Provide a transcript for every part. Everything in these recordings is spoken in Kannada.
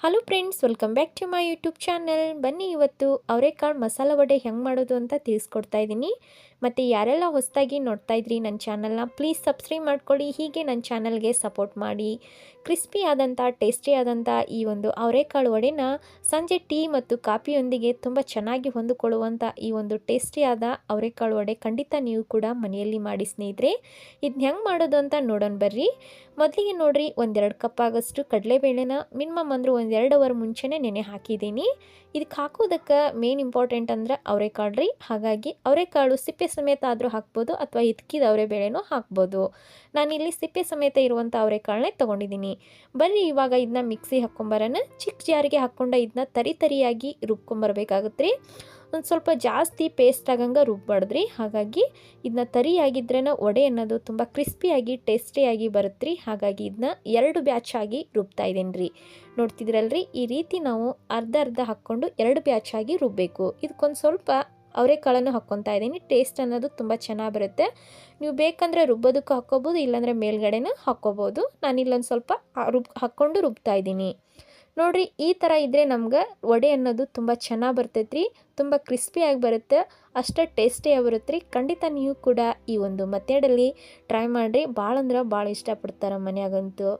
Hello friends welcome back to my YouTube channel ಬನ್ನಿ ಇವತ್ತು ಅವರೆಕಾಳು ಮಸಾಲ ವಡೆ ಹೆಂಗೆ ಮಾಡೋದು ಅಂತ ತಿಳಿಸ್ಕೊಡ್ತಾ ಇದ್ದೀನಿ ಮತ್ತು ಯಾರೆಲ್ಲ ಹೊಸದಾಗಿ ನೋಡ್ತಾ ಇದ್ರಿ ನನ್ನ ಚಾನಲ್ನ ಪ್ಲೀಸ್ ಸಬ್ಸ್ಕ್ರೈಬ್ ಮಾಡ್ಕೊಳ್ಳಿ. ಹೀಗೆ ನನ್ನ ಚಾನಲ್ಗೆ ಸಪೋರ್ಟ್ ಮಾಡಿ. ಕ್ರಿಸ್ಪಿ ಆದಂಥ ಟೇಸ್ಟಿ ಆದಂಥ ಈ ಒಂದು ಅವರೆಕಾಳು ವಡೆನ ಸಂಜೆ ಟೀ ಮತ್ತು ಕಾಫಿಯೊಂದಿಗೆ ತುಂಬ ಚೆನ್ನಾಗಿ ಹೊಂದಿಕೊಳ್ಳುವಂಥ ಈ ಒಂದು ಟೇಸ್ಟಿಯಾದ ಅವರೆಕಾಳು ವಡೆ ಖಂಡಿತ ನೀವು ಕೂಡ ಮನೆಯಲ್ಲಿ ಮಾಡಿ ಸ್ನೇಹಿತರೆ. ಇದನ್ನ ಹೆಂಗೆ ಮಾಡೋದು ಅಂತ ನೋಡೋಣ ಬರ್ರಿ. ಮೊದಲಿಗೆ ನೋಡ್ರಿ, ಒಂದೆರಡು ಕಪ್ ಆಗೋಷ್ಟು ಕಡಲೆಬೇಳೆನ ಮಿನಿಮಮ್ ಅಂದ್ರೆ ಒಂದೆರಡು ಅವರ್ ಮುಂಚೆನೇ ನೆನೆ ಹಾಕಿದ್ದೀನಿ. ಇದಕ್ಕೆ ಹಾಕೋದಕ್ಕೆ ಮೇನ್ ಇಂಪಾರ್ಟೆಂಟ್ ಅಂದ್ರೆ ಅವರೆಕಾಳು ರೀ. ಹಾಗಾಗಿ ಅವರೆಕಾಳು ಸಿಪ್ಪೆ ಸಮೇತ ಆದರೂ ಹಾಕ್ಬೋದು ಅಥವಾ ಇದ್ಕಿದ ಅವರೆಬೇಳೆನೂ ಹಾಕ್ಬೋದು. ನಾನಿಲ್ಲಿ ಸಿಪ್ಪೆ ಸಮೇತ ಇರುವಂಥ ಅವರೆಕಾಳನ್ನೇ ತೊಗೊಂಡಿದ್ದೀನಿ. ಬನ್ನಿ ಇವಾಗ ಇದನ್ನ ಮಿಕ್ಸಿ ಹಾಕ್ಕೊಂಬರೋಣ. ಚಿಕ್ಕ ಜಾರಿಗೆ ಹಾಕ್ಕೊಂಡು ಇದನ್ನ ತರಿ ತರಿಯಾಗಿ ರುಬ್ಕೊಂಬರ್ಬೇಕಾಗತ್ತೆ ಒಂದು ಸ್ವಲ್ಪ ಜಾಸ್ತಿ ಪೇಸ್ಟ್ ಆಗಂಗೆ ರುಬ್ಬಾಡ್ದ್ರಿ ಹಾಗಾಗಿ ಇದನ್ನ ತರಿಯಾಗಿದ್ರೇ ವಡೆ ಅನ್ನೋದು ತುಂಬ ಕ್ರಿಸ್ಪಿಯಾಗಿ ಟೇಸ್ಟಿಯಾಗಿ ಬರುತ್ತೆ ಹಾಗಾಗಿ ಇದನ್ನ ಎರಡು ಬ್ಯಾಚ್ ಆಗಿ ರುಬ್ತಾ ಇದ್ದೀನಿ ರೀ ನೋಡ್ತಿದ್ರಲ್ರಿ, ಈ ರೀತಿ ನಾವು ಅರ್ಧ ಅರ್ಧ ಹಾಕ್ಕೊಂಡು ಎರಡು ಬ್ಯಾಚ್ ಆಗಿ ರುಬ್ಬಬೇಕು ಇದಕ್ಕೊಂದು ಸ್ವಲ್ಪ ಅವರೆಕಾಳನ್ನು ಹಾಕ್ಕೊತಾ ಇದ್ದೀನಿ. ಟೇಸ್ಟ್ ಅನ್ನೋದು ತುಂಬ ಚೆನ್ನಾಗಿ ಬರುತ್ತೆ. ನೀವು ಬೇಕಂದರೆ ರುಬ್ಬೋದಕ್ಕೂ ಹಾಕ್ಕೋಬೋದು, ಇಲ್ಲಾಂದರೆ ಮೇಲ್ಗಡೆನೂ ಹಾಕ್ಕೋಬೋದು. ನಾನಿಲ್ಲೊಂದು ಸ್ವಲ್ಪ ರುಬ್, ಹಾಕ್ಕೊಂಡು ರುಬ್ತಾ ಇದ್ದೀನಿ. ನೋಡಿರಿ, ಈ ಥರ ಇದ್ದರೆ ನಮ್ಗೆ ವಡೆ ಅನ್ನೋದು ತುಂಬ ಚೆನ್ನಾಗಿ ಬರ್ತೈತ್ರಿ. ತುಂಬ ಕ್ರಿಸ್ಪಿಯಾಗಿ ಬರುತ್ತೆ. ಅಷ್ಟೇ ಟೇಸ್ಟಿಯಾಗಿ ಬರುತ್ತೆ ರೀ ಖಂಡಿತ ನೀವು ಕೂಡ ಈ ಒಂದು ಮೆಥಡಲ್ಲಿ ಟ್ರೈ ಮಾಡಿರಿ. ಭಾಳ ಅಂದ್ರೆ ಭಾಳ ಇಷ್ಟಪಡ್ತಾರೆ ಮನೆಯಾಗಂತೂ.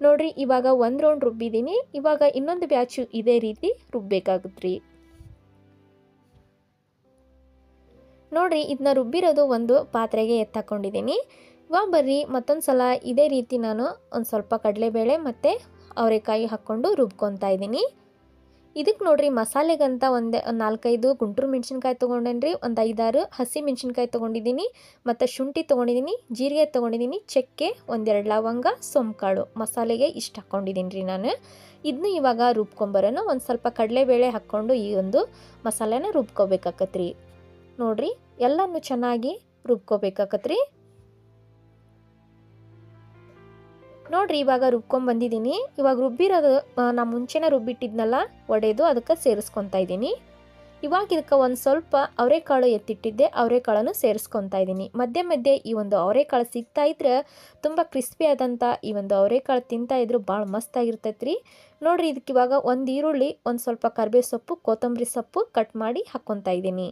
ನೋಡಿರಿ, ಇವಾಗ ಒಂದು ರೌಂಡ್ ರುಬ್ಬಿದ್ದೀನಿ. ಇವಾಗ ಇನ್ನೊಂದು ಬ್ಯಾಚು ಇದೇ ರೀತಿ ರುಬ್ಬೇಕಾಗುತ್ತೆ ರೀ ನೋಡಿರಿ ಇದನ್ನ ರುಬ್ಬಿರೋದು ಒಂದು ಪಾತ್ರೆಗೆ ಎತ್ತಾಕೊಂಡಿದ್ದೀನಿ. ಇವಾಗ ಬರ್ರಿ, ಮತ್ತೊಂದು ಸಲ ಇದೇ ರೀತಿ ನಾನು ಒಂದು ಸ್ವಲ್ಪ ಕಡಲೆಬೇಳೆ ಮತ್ತು ಅವರೆಕಾಯಿ ಹಾಕ್ಕೊಂಡು ರುಬ್ಕೊತಾ ಇದ್ದೀನಿ. ಇದಕ್ಕೆ ನೋಡ್ರಿ, ಮಸಾಲೆಗಂತ ಒಂದು ನಾಲ್ಕೈದು ಗುಂಟೂರು ಮೆಣಸಿನ್ಕಾಯಿ ತೊಗೊಂಡೇನಿ ಒಂದು ಐದಾರು ಹಸಿ ಮೆಣಸಿನ್ಕಾಯಿ ತೊಗೊಂಡಿದ್ದೀನಿ, ಮತ್ತು ಶುಂಠಿ ತೊಗೊಂಡಿದ್ದೀನಿ, ಜೀರಿಗೆ ತೊಗೊಂಡಿದ್ದೀನಿ, ಚಕ್ಕೆ, ಒಂದೆರಡು ಲವಂಗ ಸೋಂಕಾಳು ಮಸಾಲೆಗೆ ಇಷ್ಟು ಹಾಕ್ಕೊಂಡಿದ್ದೀನಿ ರೀ ನಾನು. ಇದನ್ನು ಇವಾಗ ರುಬ್ಕೊಂಬರೋಣ ಒಂದು ಸ್ವಲ್ಪ ಕಡಲೆಬೇಳೆ ಹಾಕ್ಕೊಂಡು ಈ ಒಂದು ಮಸಾಲೆನ ರುಬ್ಕೋಬೇಕಾಕತ್ರಿ. ನೋಡ್ರಿ, ಎಲ್ಲನೂ ಚೆನ್ನಾಗಿ ರುಬ್ಕೋಬೇಕಾಕತ್ರಿ. ನೋಡ್ರಿ, ಇವಾಗ ರುಬ್ಕೊಂಬಂದಿದ್ದೀನಿ. ಇವಾಗ ರುಬ್ಬಿರೋದು ನಾ ಮುಂಚೆನೇ ರುಬ್ಬಿಟ್ಟಿದ್ನಲ್ಲ, ಒಡೆದು ಅದಕ್ಕೆ ಸೇರಿಸ್ಕೊತಾ ಇದ್ದೀನಿ. ಇವಾಗ ಇದಕ್ಕೆ ಒಂದು ಸ್ವಲ್ಪ ಅವರೆಕಾಳು ಎತ್ತಿಟ್ಟಿದ್ದೆ, ಅವರೆಕಾಳನ್ನು ಸೇರಿಸ್ಕೊತಾ ಇದ್ದೀನಿ. ಮಧ್ಯೆ ಮಧ್ಯೆ ಈ ಒಂದು ಅವರೆಕಾಳು ಸಿಗ್ತಾ ಇದ್ರೆ ತುಂಬ ಕ್ರಿಸ್ಪಿ ಆದಂಥ ಈ ಒಂದು ಅವರೆಕಾಳು ತಿಂತಾ ಇದ್ರು ಭಾಳ ಮಸ್ತಾಗಿರ್ತೈತೆ ರೀ ನೋಡಿರಿ, ಇದಕ್ಕೆ ಇವಾಗ ಒಂದು ಈರುಳ್ಳಿ, ಒಂದು ಸ್ವಲ್ಪ ಕರಿಬೇವು ಸೊಪ್ಪು ಕೊತ್ತಂಬರಿ ಸೊಪ್ಪು ಕಟ್ ಮಾಡಿ ಹಾಕ್ಕೊತಾ ಇದ್ದೀನಿ.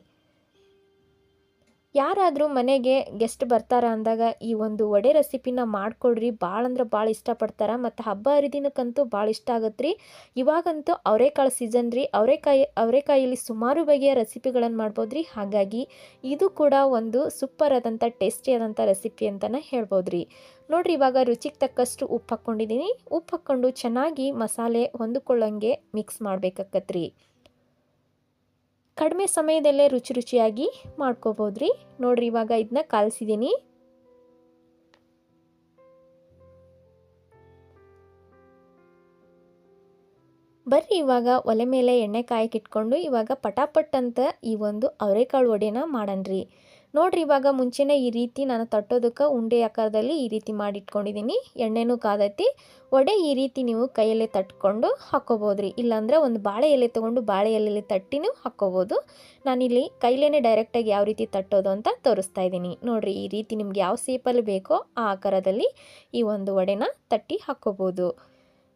ಯಾರಾದರೂ ಮನೆಗೆ ಗೆಸ್ಟ್ ಬರ್ತಾರ ಅಂದಾಗ ಈ ಒಂದು ವಡೆ ರೆಸಿಪಿನ ಮಾಡಿಕೊಡ್ರಿ. ಭಾಳ ಅಂದ್ರೆ ಭಾಳ ಇಷ್ಟಪಡ್ತಾರೆ. ಮತ್ತು ಹಬ್ಬ ಹರಿದಿನಕ್ಕಂತೂ ಭಾಳ ಇಷ್ಟ ಆಗತ್ತೆ ರೀ ಇವಾಗಂತೂ ಅವರೆಕಾಳು ಸೀಸನ್ ರೀ. ಅವರೆಕಾಯಿ ಅವರೆಕಾಯಲ್ಲಿ ಸುಮಾರು ಬಗೆಯ ರೆಸಿಪಿಗಳನ್ನು ಮಾಡ್ಬೋದು ರೀ ಹಾಗಾಗಿ ಇದು ಕೂಡ ಒಂದು ಸೂಪರ್ ಆದಂಥ ಟೇಸ್ಟಿ ಆದಂಥ ರೆಸಿಪಿ ಅಂತಲೇ ಹೇಳ್ಬೋದು ರೀ ನೋಡಿರಿ, ಇವಾಗ ರುಚಿಗೆ ತಕ್ಕಷ್ಟು ಉಪ್ಪು ಹಾಕ್ಕೊಂಡಿದ್ದೀನಿ ಉಪ್ಪು ಹಾಕ್ಕೊಂಡು ಚೆನ್ನಾಗಿ ಮಸಾಲೆ ಹೊಂದಿಕೊಳ್ಳೋಂಗೆ ಮಿಕ್ಸ್ ಮಾಡ್ಬೇಕಾಕತ್ರಿ. ಕಡಿಮೆ ಸಮಯದಲ್ಲೇ ರುಚಿ ರುಚಿಯಾಗಿ ಮಾಡ್ಕೋಬೋದ್ರಿ. ನೋಡ್ರಿ, ಇವಾಗ ಇದನ್ನ ಕಾಲಿಸಿದ್ದೀನಿ ಬರ್ರಿ, ಇವಾಗ ಒಲೆ ಮೇಲೆ ಎಣ್ಣೆ ಕಾಯಕ್ಕಿಟ್ಕೊಂಡು ಇವಾಗ ಪಟಾಪಟ್ ಅಂತ ಈ ಒಂದು ಅವರೆಕಾಳು ವಡೆನ ಮಾಡನ್ರಿ. ನೋಡ್ರಿ, ಇವಾಗ ಮುಂಚೆನೇ ಈ ರೀತಿ ನಾನು ತಟ್ಟೋದಕ್ಕೆ ಉಂಡೆ ಆಕಾರದಲ್ಲಿ ಈ ರೀತಿ ಮಾಡಿಟ್ಕೊಂಡಿದ್ದೀನಿ ಎಣ್ಣೆನೂ ಕಾದೈತಿ. ವಡೆ ಈ ರೀತಿ ನೀವು ಕೈಯಲ್ಲೇ ತಟ್ಕೊಂಡು ಹಾಕ್ಕೋಬೋದ್ರಿ ಇಲ್ಲಾಂದರೆ ಒಂದು ಬಾಳೆ ಎಲೆ ತೊಗೊಂಡು ಬಾಳೆ ಎಲೆಯಲ್ಲಿ ತಟ್ಟಿನೂ ಹಾಕ್ಕೋಬೋದು ನಾನಿಲ್ಲಿ ಕೈಲೇ ಡೈರೆಕ್ಟಾಗಿ ಯಾವ ರೀತಿ ತಟ್ಟೋದು ಅಂತ ತೋರಿಸ್ತಾ ಇದ್ದೀನಿ. ನೋಡಿರಿ, ಈ ರೀತಿ ನಿಮ್ಗೆ ಯಾವ ಸೇಪಲ್ಲಿ ಬೇಕೋ ಆ ಆಕಾರದಲ್ಲಿ ಈ ಒಂದು ವಡೆನ ತಟ್ಟಿ ಹಾಕ್ಕೋಬೋದು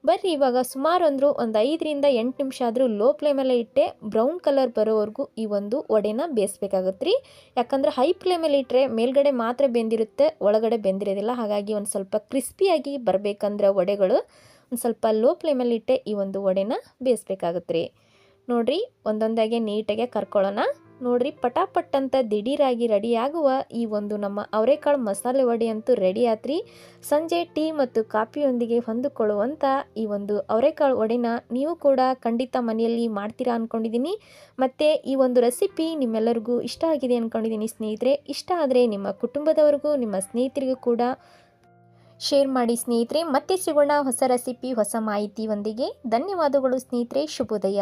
ಬರ್ರಿ, ಇವಾಗ ಸುಮಾರು ಅಂದರೂ ಒಂದು ಐದರಿಂದ ಎಂಟು ನಿಮಿಷ ಆದರೂ ಲೋ ಫ್ಲೇಮಲ್ಲೇ ಇಟ್ಟೆ ಬ್ರೌನ್ ಕಲರ್ ಬರೋವರೆಗೂ ಈ ಒಂದು ವಡೆನ ಬೇಯಿಸ್ಬೇಕಾಗತ್ತೆ ರೀ ಯಾಕಂದ್ರೆ ಹೈ ಫ್ಲೇಮಲ್ಲಿ ಇಟ್ಟರೆ ಮೇಲ್ಗಡೆ ಮಾತ್ರ ಬೆಂದಿರುತ್ತೆ, ಒಳಗಡೆ ಬೆಂದಿರೋದಿಲ್ಲ. ಹಾಗಾಗಿ ಒಂದು ಸ್ವಲ್ಪ ಕ್ರಿಸ್ಪಿಯಾಗಿ ಬರಬೇಕಂದ್ರೆ ವಡೆಗಳು, ಒಂದು ಸ್ವಲ್ಪ ಲೋ ಫ್ಲೇಮಲ್ಲಿ ಇಟ್ಟೆ ಈ ಒಂದು ವಡೆನ ಬೇಯಿಸ್ಬೇಕಾಗತ್ತೆ ರೀ ನೋಡಿರಿ, ಒಂದೊಂದಾಗೆ ನೀಟಾಗೆ ಕರ್ಕೊಳ್ಳೋಣ. ನೋಡ್ರಿ ಪಟಾಪಟ್ ಅಂತ ದಿಢೀರಾಗಿ ರೆಡಿಯಾಗುವ ಈ ಒಂದು ನಮ್ಮ ಅವರೆಕಾಳು ಮಸಾಲೆ ವಡೆ ಅಂತೂ ರೆಡಿ ಆತ್ರಿ. ಸಂಜೆ ಟೀ ಮತ್ತು ಕಾಫಿಯೊಂದಿಗೆ ಹೊಂದಿಕೊಳ್ಳುವಂಥ ಈ ಒಂದು ಅವರೆಕಾಳು ವಡೆನ ನೀವು ಕೂಡ ಖಂಡಿತ ಮನೆಯಲ್ಲಿ ಮಾಡ್ತೀರಾ ಅಂದ್ಕೊಂಡಿದ್ದೀನಿ ಮತ್ತು ಈ ಒಂದು ರೆಸಿಪಿ ನಿಮ್ಮೆಲ್ಲರಿಗೂ ಇಷ್ಟ ಆಗಿದೆ ಅಂದ್ಕೊಂಡಿದ್ದೀನಿ ಸ್ನೇಹಿತರೆ. ಇಷ್ಟ ಆದರೆ ನಿಮ್ಮ ಕುಟುಂಬದವರಿಗೂ, ನಿಮ್ಮ ಸ್ನೇಹಿತರಿಗೂ ಕೂಡ ಶೇರ್ ಮಾಡಿ ಸ್ನೇಹಿತರೆ. ಮತ್ತೆ ಸಿಗೋಣ ಹೊಸ ರೆಸಿಪಿ, ಹೊಸ ಮಾಹಿತಿಯೊಂದಿಗೆ ಧನ್ಯವಾದಗಳು ಸ್ನೇಹಿತರೆ. ಶುಭೋದಯ.